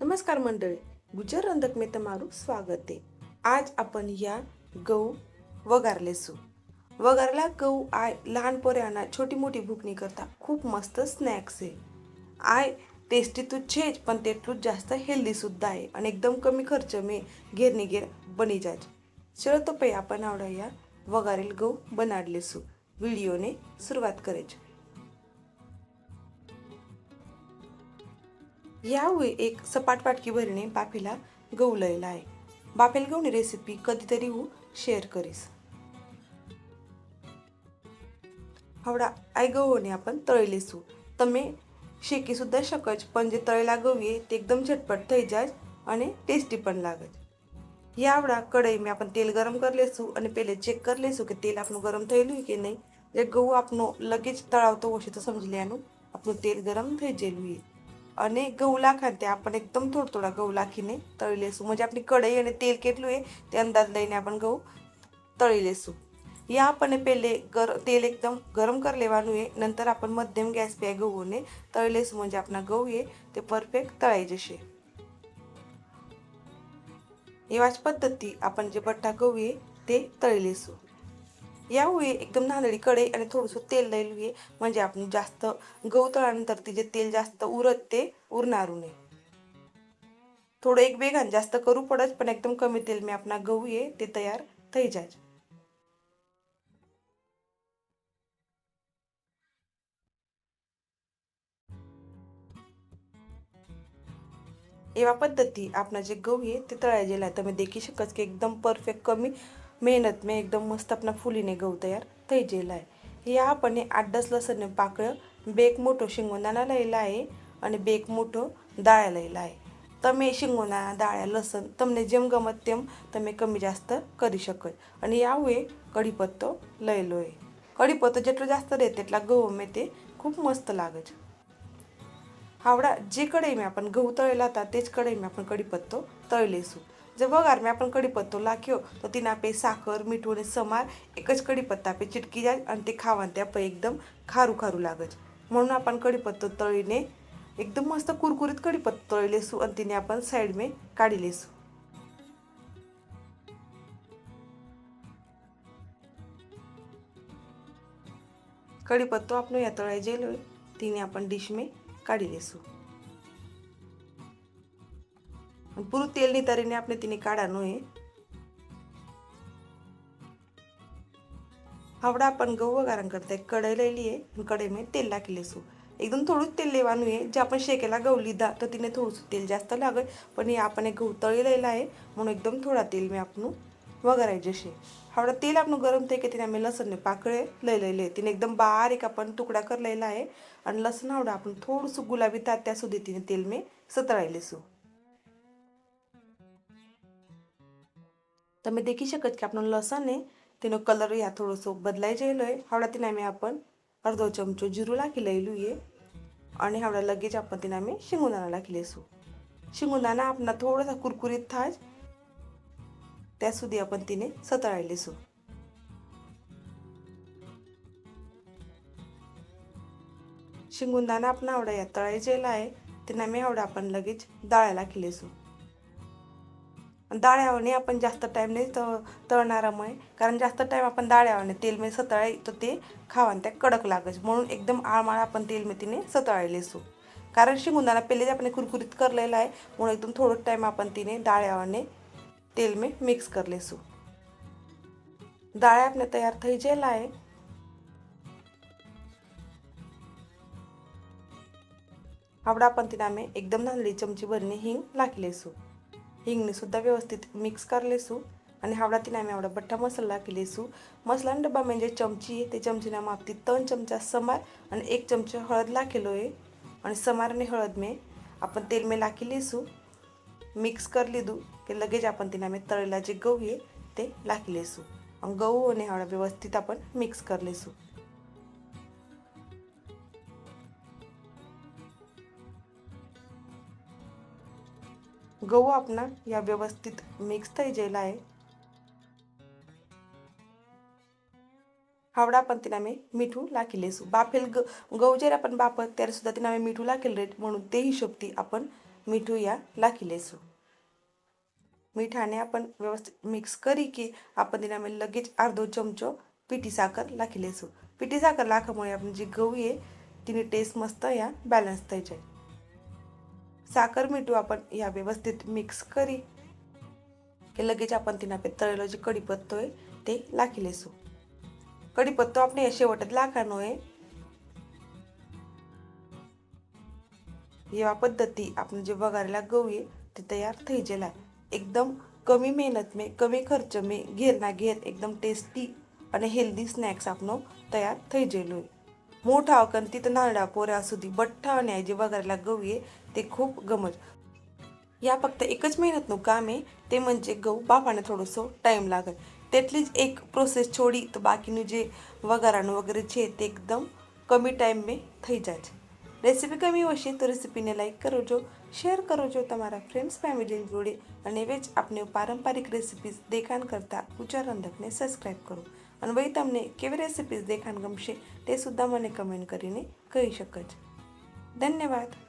नमस्कार मंडळी गुजर रंधक मे तमारू स्वागत आहे. आज आपण या गहू वगारले सू. वगारला गहू आय लहान पोऱ्यांना छोटी मोठी भुकणी करता खूप मस्त स्नॅक्स आहे. आय टेस्टी तू छेज पण तेटलूच जास्त हेल्दीसुद्धा आहे आणि एकदम कमी खर्च मे घेरणी घेर बनी जाज चलो तो आपण आवडा या वगारेल गहू बनाडले सू. व्हिडिओने सुरुवात करायची. यावेळी एक सपाट वाटकी भरीने बाफेला गहू लयला आहे. बाफेला गहूनी रेसिपी कधीतरी हू शेअर करीस. हवडा आय गहूने आपण तळलेसू તમે શેકી સુધા શકો જ પણ જે તળેલા ગવીએ તે એકદમ ઝટપટ થઈ જાય અને ટેસ્ટી પણ લાગે છે યાવડા મેં આપણે તેલ ગરમ કરી લેશું અને પહેલે ચેક કરી લેશું કે તેલ આપણું ગરમ થયેલું કે નહીં જે ઘઉં આપણો લગેજ તળાવતો હશે તો સમજી લેવાનું આપણું તેલ ગરમ થઈ ગયેલું आणि गवला खाते. आपण एकदम थोडं थोडा गहू खिने तळी लेसू. म्हणजे आपली कढई आणि तेल केटलू आहे ते अंदाज लईने आपण गहू तळी लेसू. या आपण पहिले गर तेल एकदम गरम कर आहे नंतर आपण मध्यम गॅस पे गहूने तळलेसू म्हणजे आपला गहू आहे ते परफेक्ट तळायचे शे येवाच पद्धती. आपण जे बट्टा गहू आहे ते तळलेसू यावेळी एकदम नांदडी कढई आणि थोडंसं तेल द्यायला घे म्हणजे आपण जास्त गहू तळल्यानंतर तिचे तेल जास्त उरत ते उरणारू नये थोडं एक वेगान जास्त करू पडत पण एकदम कमी तेल मी आपण गहू ये ते तयार थई जाज पद्धती आपण जे गहू आहे ते तळायला तर मी देखी शकत की एकदम परफेक्ट कमी मेहनत मे एकदम मस्त आपण फुलीने गहू तयार तै आहे. हे आपण हे आठ दस लसण पाकळं बेक मोठं शेंगदाणा लिहिलं आहे आणि बेक मोठं डाळ्या लिहिलं आहे. तर मी शेंगदाणा डाळ्या लसण तमने जेम गमत तेम तर मी कमी जास्त करू शकत. आणि यावे कढीपत्तो लयलो आहे. कढीपत्तो जेटलो जास्त देते त्याला गहू मे ते खूप मस्त लागत. हावडा जे कढई मी आपण गहू तळला होता तेच कढई मी आपण कढीपत्तो तळले सुद्धा जे बघार मी आपण कढीपत्तो लाख्यो तर तिने पे साखर मीठ आणि समार एकच कढीपत्ता पे चिटकी जाय आणि ते खावान त्या पे एकदम खारू खारू लागत. म्हणून आपण कढीपत्तो तळीने एकदम मस्त कुरकुरीत कडीपत्ता तळी सू आणि तिने आपण साईड में काढी लेसू कढीपत्तो आपण या तळ्या जेल तिने आपण डिश मे काढी लेसू પૂરું તેલની તરીને આપણે તેની કાઢવાનું એ હવડા પણ ગહू વઘારણ કરતા એક કઢાઈ લઈ લઈએ અને કઢાઈમાં તેલ નાખી લઈશું એકદમ થોડું જ તેલ લેવાનું એ જે આપણે શેકેલા ગહू લીધા તો તેને થોડું તેલ જાસ્ત લાગે પણ એ આપણે ગહू તળી લેલા એ म्हणून એકદમ થોડા તેલમાં આપણું વઘારાઈ જશે હવડા તેલ આપણું ગરમ થઈ કે તેને અમે લસણને પાકળે લઈ લઈ લે તેને એકદમ બારીક आपण ટુકડા કરી લેલા आहे અને લસણ આવડે आपण થોડુંસું ગુલાબી થાય ત્યાં સુધી તેને તેલ મેં સતળાઈ લઈશું તમે દેખી શકો કે આપણું લસણ ને તેનો કલર યા થોડોસો બદલાઈ ગયેલો હોય હાવડા તેના મેં आपण અડધો ચમચો જીરું નાખી લઈલું એ અને હાવડા લગેજ आपण તેના મેં શિંગુદાણા નાખી લઈશું શિંગુદાણા આપણા થોડાસા કુરકુરીત થાય ત્યાં સુધી आपण તેને સતળાઈ લઈશું शिंगुंदाना आपण आवडा या तळायचेला आहे त्यांना मी आवडा आपण लगेच डाळ्याला खिलेसू डाळ्यावरने आपण जास्त टाईम नाही तळणारामुळे. कारण जास्त टाईम आपण डाळ्यावरने तेलमध्ये सतळाय तर ते खावान त्या कडक लागच म्हणून एकदम आळमाळ आपण तेलमेथीने सतळायले असू कारण शिंगुंदाना पहिले आपण कुरकुरीत करलेलं आहे म्हणून एकदम थोडं टाईम आपण तिने डाळ्यावरने तेल में मिक्स कर लेसू डाळ आपण तयार थई जेल आहे. आवडा आपण तिने आम्ही एकदम नांदली चमची भरणी हिंग लागले लेसू हिंगणीसुद्धा व्यवस्थित मिक्स कर लेसू आणि हावडा तिने आम्ही आवडा बठ्ठा मसाला की लेसू मसाला डब्बा म्हणजे चमची आहे ते चमचीना मापती तन चमचा समार आणि एक चमचा हळद लाखेलो आहे. आणि समार आणि हळद मे आपण तेल मे लाखी लेसू मिक्स कर लिदू की लगेच आपण तिने आम्ही तळेला जे गहू आहे ते लाखी लेसू आणि गहू आणि हावडा व्यवस्थित आपण मिक्स कर लेसू गहू आपण या व्यवस्थित मिक्स थंय जेला आहे. हावडा पण तिला मी मिठू लाखिले सु बाफेल ग गहू गवजेर आपण बापत त्याला सुद्धा तिला मी मिठू लाखेल रेट म्हणून ते हिशोबती आपण मिठू या लाखिले सु मिठाने आपण व्यवस्थित मिक्स करी की आपण तिला मी लगेच अर्धो चमचो पिठी साखर लाखिले सु पिठी साखर लाखामुळे आपण जी गहू आहे तिने टेस्ट मस्त या बॅलन्स थंय साखर मिठू आपण या व्यवस्थित मिक्स करी. की लगेच आपण तिना पे तळेलो जे कढीपत्तो आहे ते लाखी लेसू. कढीपत्तो आपण या शेवटात लाखानो आहे. या पद्धती आपण जे बघायला गहू आहे ते तयार थै जेला एकदम कमी मेहनत में कमी खर्च मे घेर ना घेर एकदम टेस्टी आणि हेल्दी स्नॅक्स आपण तयार थै जेलो आहे मोठा अकन तिथं नारडा पोऱ्या असू दे बठ्ठा आणि जे बघायला गहू आहे ते खूप गमज या फक्त एकच मेहनतनं काम आहे ते म्हणजे गहू बापाने थोडंसं टाईम लागत त्यातलीच एक प्रोसेस छोडी तर बाकीનું જે વઘારાનું વગેરે છે તે એકદમ કમી ટાઈમ મેં થઈ જાય છે રેસીપી ગમી હશે તો રેસીપીને લાઇક કરજો શેર કરજો તમારા ફ્રેન્ડ્સ ફેમિલી જોડે અને વેજ આપને પારંપરિક રેસીપીઝ દેખાણ કરતા ઉચ્ચાર અંધકને સબસ્ક્રાઈબ કરો અને ભાઈ તમને કેવી રેસીપીઝ દેખાણ ગમશે તે સુદ્ધા મને કમેન્ટ કરીને કહી શકો ધન્યવાદ.